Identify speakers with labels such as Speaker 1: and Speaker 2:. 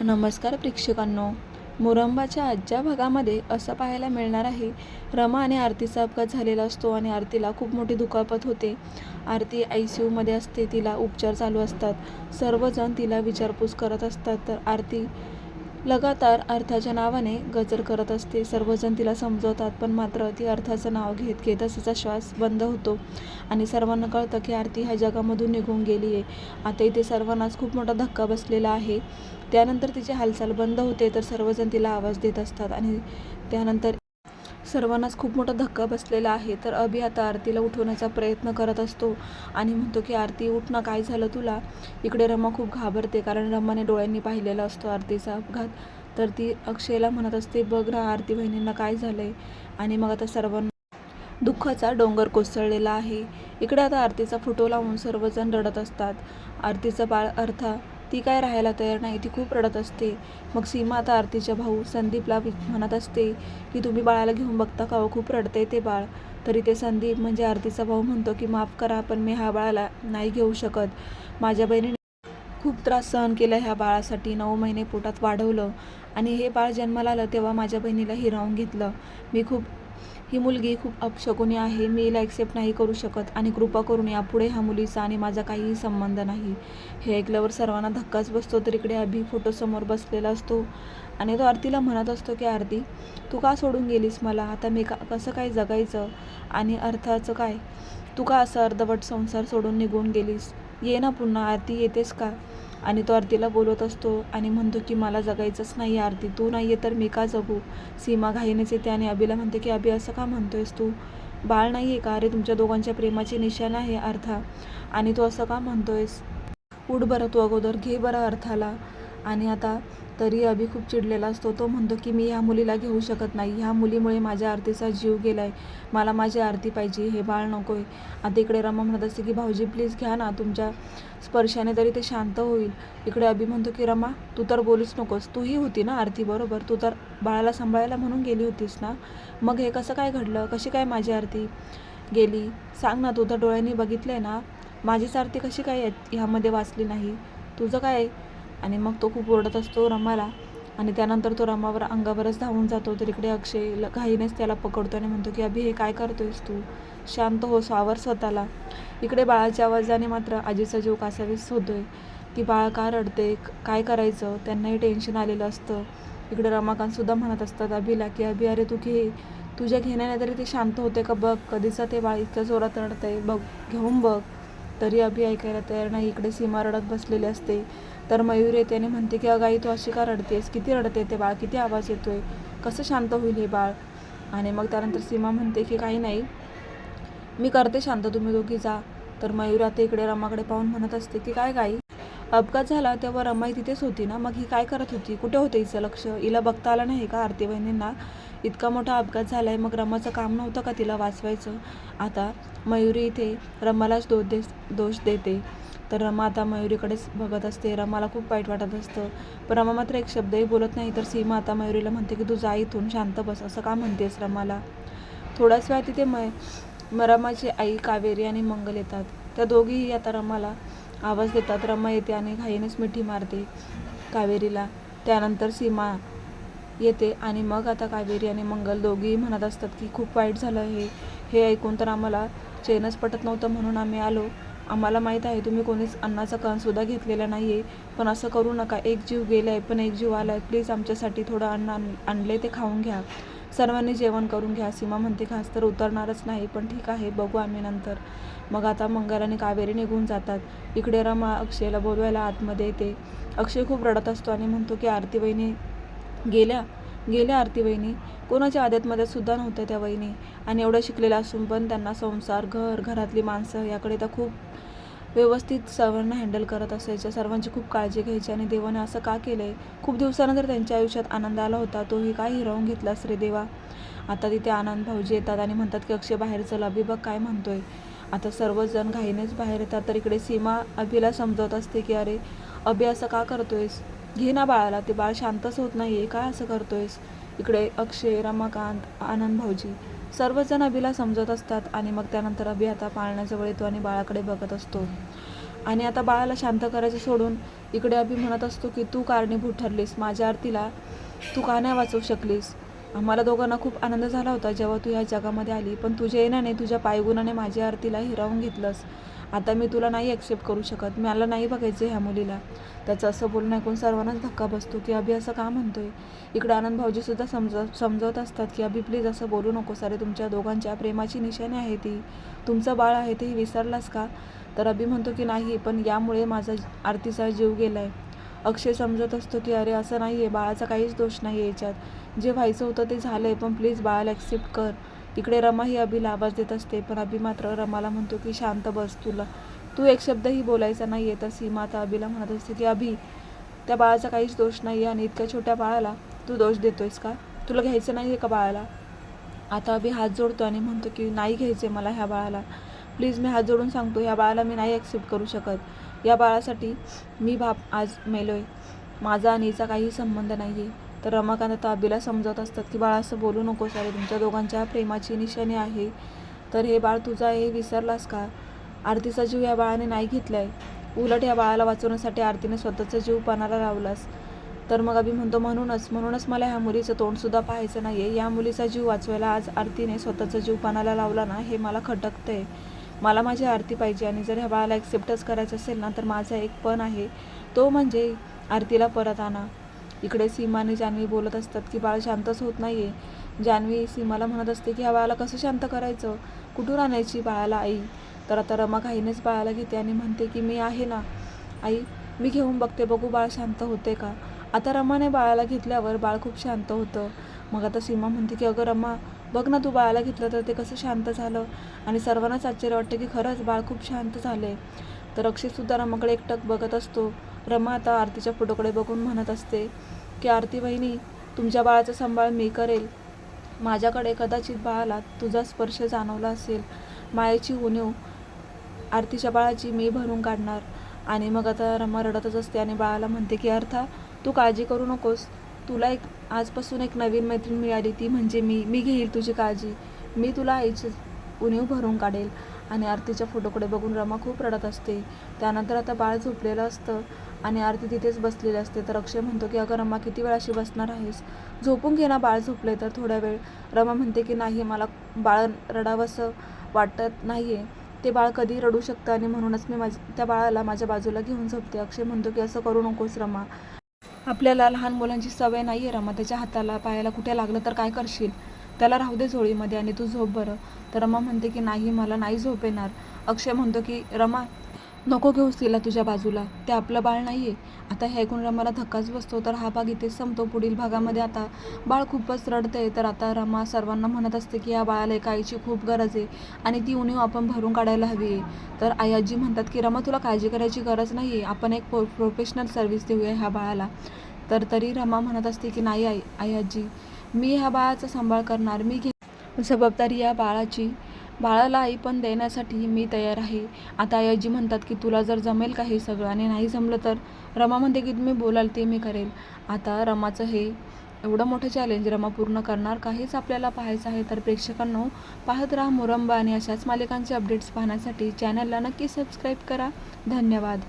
Speaker 1: नमस्कार प्रेक्षकांनो. मुरंबाच्या आजच्या भागामध्ये असं पाहायला मिळणार आहे रमा आणि आरतीचा अपघात झालेला असतो आणि आरतीला खूप मोठी दुखापत होते. आरती आय सी यूमध्ये असते तिला उपचार चालू असतात. सर्वजण तिला विचारपूस करत असतात. तर आरती लगातार अर्थाच्या नावाने गजर करत असते. सर्वजण तिला समजवतात पण मात्र ती अर्थाचं नाव घेत घेतच तिचा श्वास बंद होतो. आणि सर्वांना कळतं की आरती ह्या जगामधून निघून गेली आहे. आता इथे सर्वांनाच खूप मोठा धक्का बसलेला आहे. त्यानंतर तिची हालचाल बंद होते तर सर्वजण तिला आवाज देत असतात. आणि त्यानंतर सर्वांनाच खूप मोठा धक्का बसलेला आहे. तर अभि आता आरतीला उठवण्याचा प्रयत्न करत असतो आणि म्हणतो की आरती उठ ना काय झालं तुला? इकडे रमा खूप घाबरते कारण रमाने डोळ्यांनी पाहिलेला असतो आरतीचा अपघात. तर ती अक्षयला म्हणत असते बघ ना आरती बहिणींना काय झालं आहे आणि मग आता सर्वांना दुःखाचा डोंगर कोसळलेला आहे. इकडे आता आरतीचा फोटो लावून सर्वजण रडत असतात. आरतीचा बाळ अर्था ती काय राहायला तयार नाही ती खूप रडत असते. मग सीमा आता आरतीच्या भाऊ संदीपला म्हणत असते की तुम्ही बाळाला घेऊन बघता का हो? खूप रडते ते बाळ. तरी ते संदीप म्हणजे आरतीचा भाऊ म्हणतो की माफ करा पण मी ह्या बाळाला नाही घेऊ शकत. माझ्या बहिणीने खूप त्रास सहन केला ह्या बाळासाठी. नऊ महिने पोटात वाढवलं आणि हे बाळ जन्माला आलं तेव्हा माझ्या बहिणीला हिरावून घेतलं. मी खूप ही मुलगी खूप अपशकुनी आहे. मी हिला ॲक्सेप्ट नाही करू शकत आणि कृपा करून यापुढे ह्या मुलीचा आणि माझा काहीही संबंध नाही. हे ऐकल्यावर सर्वांना धक्काच बसतो. तर इकडे अभि फोटोसमोर बसलेला असतो आणि तो आरतीला म्हणत असतो की आरती तू का सोडून गेलीस मला? आता मी का कसं काय जगायचं? आणि अर्थाचं काय? तू का असं अर्धवट संसार सोडून निघून गेलीस? ये ना पुन्हा. आरती येतेस का? आणि तो आरतीला बोलत असतो आणि म्हणतो की मला जगायचंच नाही आहे आरती तू नाही आहे तर मी का जगू? सीमा घाईनेच येते आणि अभिला म्हणते की अभि असं का म्हणतोयस तू? बाळ नाही आहे का? अरे तुमच्या दोघांच्या प्रेमाची निशाण आहे अर्था आणि तू असं का म्हणतोयस? उठ बरं तू अगोदर घे बरं अर्थाला आणि आता तरी अभि खूप चिडलेला असतो. तो म्हणतो की मी ह्या मुलीला घेऊ शकत नाही. ह्या मुलीमुळे माझ्या आरतीचा जीव गेला आहे मला माझी आरती पाहिजे. हे बाळ नको आहे आता इकडे रमा म्हणत असते की भाऊजी प्लीज घ्या ना. तुमच्या स्पर्शाने तरी ते शांत होईल. इकडे अभि म्हणतो की रमा तू तर बोलूच नकोस. तूही होती ना आरती बरोबर? तू तर बाळाला सांभाळायला म्हणून गेली होतीस ना? मग हे कसं काय घडलं? कशी काय माझी आरती गेली? सांग ना तू तर डोळ्यांनी बघितलं आहे ना? माझीच आरती कशी काय यात- ह्यामध्ये वाचली नाही? तुझं काय आहे? आणि मग तो खूप ओरडत असतो रमाला. आणि त्यानंतर तो रमावर अंगावरच धावून जातो. तर इकडे अक्षय घाईनेच त्याला पकडतो आणि म्हणतो की अभि हे काय करतोयस तू? शांत हो सावर स्वतःला. इकडे बाळाच्या आवाजाने मात्र आजीचा जीव कासावीस होतोय. की बाळ का रडते? काय करायचं? त्यांनाही टेन्शन आलेलं असतं. इकडे रमाकांतसुद्धा म्हणत असतात अभिला की अभि अरे तू घे. तुझ्या घेण्याने तरी ते शांत होते का बघ? कधीचं ते बाळ इतक्या जोरात रडतंय बघ घेऊन बघ. तरी अभि ऐकायला तयार नाही. इकडे सीमा रडत बसलेली असते. तर मयूर येते आणि म्हणते की अगाई तू अशी का रडतेस? किती रडते ते बाळ? किती आवाज येतोय? कसं शांत होईल हे बाळ? आणि मग त्यानंतर सीमा म्हणते की काही नाही. मी करते शांत. तुम्ही दोघी जा. तर मयूर आता इकडे रमाकडे पाहून म्हणत असते की काय गाई अपघात झाला तेव्हा रमाई तिथेच होती ना? मग ही काय करत होती? कुठे होतं हिचं लक्ष? हिला बघता आलं नाही का आरती बहिणींना इतका मोठा अपघात झाला आहे मग रमाचं काम नव्हतं का तिला वाचवायचं? आता मयुरी इथे. रमालाच दोष दे दोष देते. तर रमा आता मयुरीकडेच बघत असते. रमाला खूप वाईट वाटत असतं. पण रमा मात्र एक शब्दही बोलत नाही. तर सीमा आता मयुरीला म्हणते की तू जा इथून शांत बस असं का म्हणतेस रमाला? थोड्याच वेळा तिथे मय म- रमाची आई कावेरी आणि मंगल येतात. त्या दोघीही आता रमाला आवाज देतात. रमा येते आणि घाईनेच मिठी मारते कावेरीला. त्यानंतर सीमा येते आणि मग आता कावेरी आणि मंगल दोघीही म्हणत असतात की खूप वाईट झालं हे. हे ऐकून तर आम्हाला चैनच पटत नव्हतं म्हणून आम्ही आलो. आम्हाला माहीत आहे तुम्ही कोणीच अन्नाचा कणसुद्धा घेतलेला नाही आहे पण असं करू नका एक जीव गेला आहे पण एक जीव आला आहे प्लीज आमच्यासाठी थोडं अन्न आण आणले ते खाऊन घ्या. सर्वांनी जेवण करून घ्या. सीमा म्हणते खास तर उतरणारच नाही पण ठीक आहे बघू आम्ही नंतर. मग आता मंगल आणि कावेरी निघून जातात. इकडे रमा अक्षयला बोलवायला आतमध्ये येते. अक्षय खूप रडत असतो आणि म्हणतो की आरती वहिनी गेल्या? गेल्या आरती वहिनी कोणाच्या आदतमध्ये सुद्धा नव्हत्या त्या वहिनी? आणि एवढं शिकलेल्या असून पण त्यांना संसार घर घरातली माणसं याकडे त्या खूप व्यवस्थित सर्वांना हँडल करत असायच्या. सर्वांची खूप काळजी घ्यायची आणि देवाने असं का केलं आहे खूप दिवसानंतर त्यांच्या आयुष्यात आनंद आला होता. तोही काय हिरावून घेतलास रे देवा? आता तिथे आनंद भाऊजी येतात आणि म्हणतात की अक्षय बाहेर चल अभि बघ काय म्हणतोय. आता सर्वजण घाईनेच बाहेर येतात. तर इकडे सीमा अभिला समजवत असते की अरे अभि असं का करतोयस? घे ना बाळाला. ते बाळ शांतच होत नाही आहे काय असं करतोयस? इकडे अक्षय रमाकांत आनंद भाऊजी. सर्वजण अभिला समजत असतात आणि मग त्यानंतर अभि आता पाळण्याजवळ येतो आणि बाळाकडे बघत असतो. आणि आता बाळाला शांत करायचं सोडून इकडे अभि म्हणत असतो की तू कारणीभूत ठरलीस. माझ्या आरतीला तू का नाही वाचवू शकलीस? आम्हाला दोघांना खूप आनंद झाला होता जेव्हा तू या जगामध्ये आली पण तुझ्या येण्याने तुझ्या पायगुणाने माझ्या आरतीला हिरावून घेतलंस. आता मी तुला नाही ॲक्सेप्ट करू शकत. मला नाही बघायचं ह्या मुलीला. त्याचं असं बोलणं ऐकून सर्वांनाच धक्का बसतो की अभि असं का म्हणतोय? इकडे आनंद भाऊजीसुद्धा समजा समजवत असतात की अभि प्लीज असं बोलू नको सारे तुमच्या दोघांच्या प्रेमाची निशाणी आहे ती. तुमचं बाळ आहे ते विसरलास का? तर अभि म्हणतो की नाही पण यामुळे माझा आरतीचा जीव गेला आहे अक्षय समजत असतो की अरे असं नाही आहे बाळाचा काहीच दोष नाही आहे याच्यात. जे व्हायचं होतं ते झालं आहे पण प्लीज बाळाला ॲक्सेप्ट कर. इकडे रमा ही अभिला आवाज देत असते पण अभि मात्र रमाला म्हणतो की शांत बस तुला. तू एक शब्दही बोलायचा नाही आहे तर सीमा आता अभिला म्हणत असते की अभि त्या बाळाचा काहीच दोष नाही आहे आणि इतक्या छोट्या बाळाला तू दोष देतोयस का? तुला घ्यायचं नाही आहे का बाळाला? आता अभि हात जोडतो आणि म्हणतो की नाही घ्यायचे मला ह्या बाळाला. प्लीज मी हात जोडून सांगतो ह्या बाळाला मी नाही ॲक्सेप्ट करू शकत. या बाळासाठी मी बाप आज मेलो आहे माझा आणि हिचा काही संबंध नाही आहे तर रमाकांत आता अबीला समजवत असतात की बाळा असं बोलू नकोस. अरे तुमच्या दोघांच्या प्रेमाची निशाणी आहे. तर हे बाळ तुझा हे विसरलास का? आरतीचा जीव या बाळाने नाही घेतला आहे उलट या बाळाला वाचवण्यासाठी आरतीने स्वतःचा जीव पणाला लावलास. तर मग अभि म्हणतो म्हणूनच म्हणूनच मला ह्या मुलीचं तोंडसुद्धा पाहायचं नाही आहे या मुलीचा जीव वाचवायला आज आरतीने स्वतःचा जीव पणाला लावला ना हे मला खटकतं आहे मला माझी आरती पाहिजे आणि जर ह्या बाळाला ॲक्सेप्टच करायचं असेल ना तर माझा एक पण आहे. तो म्हणजे आरतीला परत आणा. इकडे सीमा आणि जान्हवी बोलत असतात की बाळ शांतच होत नाही आहे जान्हवी सीमाला म्हणत असते की ह्या बाळाला कसं शांत करायचं? कुठून आणायची बाळाला आई? तर आता रमा घाईनेच बाळाला घेते आणि म्हणते की मी आहे ना. आई मी घेऊन बघते. बघू बाळ शांत होते का? आता रमाने बाळाला घेतल्यावर बाळ खूप शांत होतं. मग आता सीमा म्हणते की अगं रमा बघ ना तू बाळाला घेतलं तर ते कसं शांत झालं? आणि सर्वांनाच आश्चर्य वाटतं की खरंच बाळ खूप शांत झाले तर अक्षयसुद्धा रमाकडे एकटक बघत असतो. रमा आता आरतीच्या फोटोकडे बघून म्हणत असते की आरती बहिणी तुमच्या बाळाचा सांभाळ मी करेल. माझ्याकडे कदाचित बाळाला तुझा स्पर्श जाणवला असेल. मायेची उणीव आरतीच्या बाळाची मी भरून काढणार. आणि मग आता रमा रडतच असते आणि बाळाला म्हणते की अर्था तू काळजी करू नकोस. तुला एक आजपासून एक नवीन मैत्रीण मिळाली. ती म्हणजे मी. मी घेईल तुझी काळजी. मी तुला आईची उणीव भरून काढेल. आणि आरतीच्या फोटोकडे बघून रमा खूप रडत असते. त्यानंतर आता बाळ झोपलेलं असतं. आणि आरती तिथेच बसलेली असते. तर अक्षय म्हणतो की अगं रमा किती वेळ अशी बसणार आहेस? झोपून घे ना बाळ झोपले तर थोड्या वेळ. रमा म्हणते की नाही मला बाळ रडावंसं वाटत नाही आहे ते बाळ कधी रडू शकतं आणि म्हणूनच मी माझ त्या बाळाला माझ्या बाजूला घेऊन झोपते. अक्षय म्हणतो की असं करू नकोस रमा. आपल्याला लहान मुलांची सवय नाही आहे रमा. त्याच्या हाताला पायाला कुठे लागलं तर काय करशील? त्याला राहू दे झोळीमध्ये आणि तू झोप बरं. तर रमा म्हणते की नाही मला नाही झोप येणार. अक्षय म्हणतो की रमा नको घेऊस तिला तुझ्या बाजूला. ते आपलं बाळ नाही आहे आता हे ऐकून रमाला धक्काच बसतो तर हा भाग इथेच संपतो पुढील भागामध्ये. आता बाळ खूपच रडते तर आता रमा सर्वांना म्हणत असते की या बाळाला एका आईची खूप गरज आहे आणि ती उणीव आपण भरून काढायला हवी. आहे तर आई आजी म्हणतात की रमा तुला काळजी करायची गरज नाही आहे आपण एक प्रो प्रोफेशनल सर्व्हिस देऊया ह्या बाळाला. तर तरी रमा म्हणत असते की नाही आई आई आजी मी ह्या बाळाचा सांभाळ करणार. मी घे जबाबदारी या बाळाची बाळाला आई पण देण्यासाठी मी तयार आहे. आता आईजी आजी म्हणतात की तुला जर जमेल का हे सगळं आणि नाही जमलं तर रमा म्हणते की तुम्ही बोलाल ते मी करेल. आता रमाचं हे एवढं मोठं चॅलेंज रमा पूर्ण करणार का हेच आपल्याला पाहायचं आहे. तर प्रेक्षकांनो पाहत राहा मुरंबा आणि अशाच मालिकांचे अपडेट्स पाहण्यासाठी चॅनलला नक्की सबस्क्राईब करा. धन्यवाद.